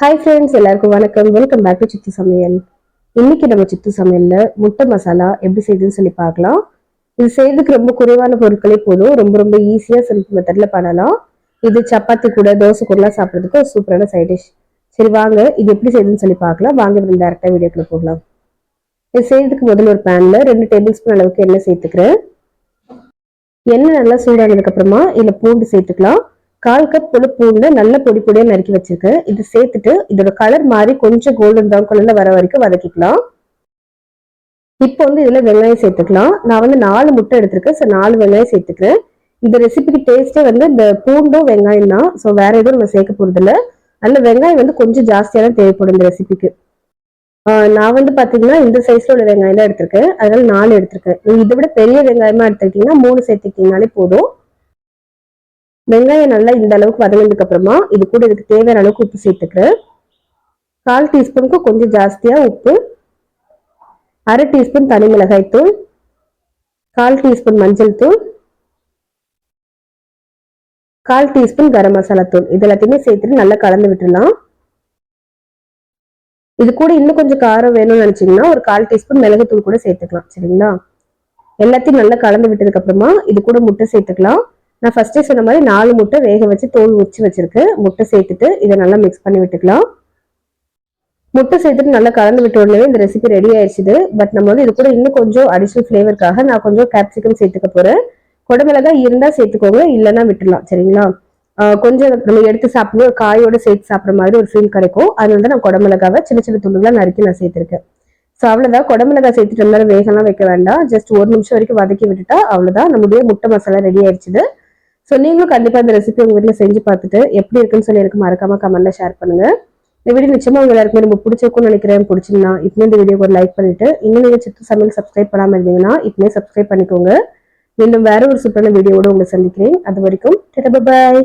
Hi friends எல்லாருக்கும் வணக்கம். Welcome back to சித்து சமையல். இன்னைக்கு நம்ம சித்து சமையல்ல முட்டை மசாலா எப்படி செய்யுதுன்னு சொல்லி பார்க்கலாம். இது செய்யறதுக்கு ரொம்ப குறைவான பொருட்களே போதும். ரொம்ப ரொம்ப ஈஸியா சிம்பிள் மெத்தட்ல பண்ணலாம். இது சப்பாத்தி கூட தோசை கூடலாம் சாப்பிட்றதுக்கு ஒரு சூப்பரான சைட் டிஷ் சரி வாங்க. இது எப்படி செய்யுதுன்னு சொல்லி பார்க்கலாம். வாங்க நம்ம டேரக்டா வீடியோக்குள்ள போகலாம். இது செய்யறதுக்கு முதல்ல ஒரு பேன்ல ரெண்டு டேபிள் ஸ்பூன் அளவுக்கு எண்ணெய் சேர்த்துக்கிறேன். எண்ணெய் நல்லா சூடானதுக்கப்புறமா அப்புறமா பூண்டு சேர்த்துக்கலாம். கால் கப் புழு பூண்டு நல்ல பொடி பொடியா நறுக்கி வச்சிருக்கேன் இது சேர்த்துட்டு இதோட கலர் மாறி கொஞ்சம் கோல்டன் ப்ரௌன் கலர்ல வர வரைக்கும் வதக்கிக்கலாம். இப்போ வந்து இதுல வெங்காயம் சேர்த்துக்கலாம். நான் வந்து நாலு முட்டை எடுத்திருக்கேன். ஸோ நாலு வெங்காயம் சேர்த்துக்கிறேன். இந்த ரெசிபிக்கு டேஸ்டே வந்து இந்த பூண்டும் வெங்காயம் தான். ஸோ வேற எதுவும் நம்ம சேர்க்க போறது இல்ல நல்ல வெங்காயம் வந்து கொஞ்சம் ஜாஸ்தியான தான் தேவைப்படும் இந்த ரெசிபிக்கு நான் வந்து பாத்தீங்கன்னா இந்த சைஸ்ல உள்ள வெங்காயம் தான் எடுத்திருக்கேன். அதனால நாலு எடுத்திருக்கேன். நீங்க இதை விட பெரிய வெங்காயமா எடுத்துக்கிட்டீங்கன்னா மூணு சேர்த்துக்கிட்டீங்கனாலே போதும். வெங்காயம் நல்லா இந்த அளவுக்கு வதங்கினதுக்கு அப்புறமா இது கூட இதுக்கு தேவையான அளவுக்கு உப்பு சேர்த்துக்கிறேன். கால் டீஸ்பூனுக்கு கொஞ்சம் ஜாஸ்தியா உப்பு அரை டீஸ்பூன் தனி மிளகாய் தூள் கால் டீஸ்பூன் மஞ்சள் தூள் கால் டீஸ்பூன் கரம் மசாலா தூள். இது எல்லாத்தையுமே சேர்த்துட்டு நல்லா கலந்து விட்டுடலாம். இது கூட இன்னும் கொஞ்சம் காரம் வேணும்னு நினைச்சீங்கன்னா ஒரு கால் டீஸ்பூன் மிளகுத்தூள் கூட சேர்த்துக்கலாம். சரிங்களா? எல்லாத்தையும் நல்லா கலந்து விட்டதுக்கு அப்புறமா இது கூட முட்டை சேர்த்துக்கலாம். நான் ஃபர்ஸ்டே சொன்ன மாதிரி நாலு முட்டை வேக வச்சு தோல் உச்சி வச்சிருக்கேன் முட்டை சேர்த்துட்டு இதை நல்லா மிக்ஸ் பண்ணி விட்டுக்கலாம். முட்டை சேர்த்துட்டு நல்லா கலந்து விட்ட உடனே இந்த ரெசிபி ரெடி ஆயிடுச்சு பட் நம்ம வந்து இது கூட இன்னும் கொஞ்சம் அடிஷனல் ஃப்ளேவருக்காக நான் கொஞ்சம் கேப்சிகம் சேர்த்துக்க போறேன். குடமிளகாய் இருந்தா சேர்த்துக்கோங்க இல்லைன்னா விட்டுலாம் சரிங்களா? கொஞ்சம் நம்ம எடுத்து சாப்பிடுவோம் காயோட சேர்த்து சாப்பிட்ற மாதிரி ஒரு ஃபீல் கிடைக்கும். அதனால தான் நான் குடமிளகாவை சின்ன சின்ன துண்டுகளா நறுக்கி நான் சேர்த்துருக்கேன். ஸோ அவ்வளோதான் குடமிளகாய் சேர்த்துட்டு இருந்தாலும் வேகம்லாம் வைக்க வேண்டாம். ஜஸ்ட் ஒரு நிமிஷம் வரைக்கும் வதக்கி விட்டுட்டா அவ்வளோதான் நம்முடைய முட்டை மசாலா ரெடி ஆயிடுச்சுது. ஸோ நீங்களும் கண்டிப்பாக இந்த ரெசிபி உங்கள் வீட்டில் செஞ்சு பார்த்துட்டு எப்படி இருக்குன்னு சொல்லி எனக்கு மறக்காம கமெண்ட்ல ஷேர் பண்ணுங்க. இந்த வீடியோ நிச்சயமா உங்கள் எல்லாருக்குமே ரொம்ப பிடிச்சிருக்கும்னு நினைக்கிறேன். பிடிச்சிங்கன்னா இப்போ இந்த வீடியோ ஒரு லைக் பண்ணிட்டு இன்னும் நீங்கள் சித்து சமையல் சப்ஸ்கிரைப் பண்ணாமல் இருந்தீங்கன்னா இப்பவே சப்ஸ்கிரைப் பண்ணிக்கோங்க. மீண்டும் வேற ஒரு சூப்பரான வீடியோவோட உங்களை சந்திக்கிறேன். அது வரைக்கும் பாய்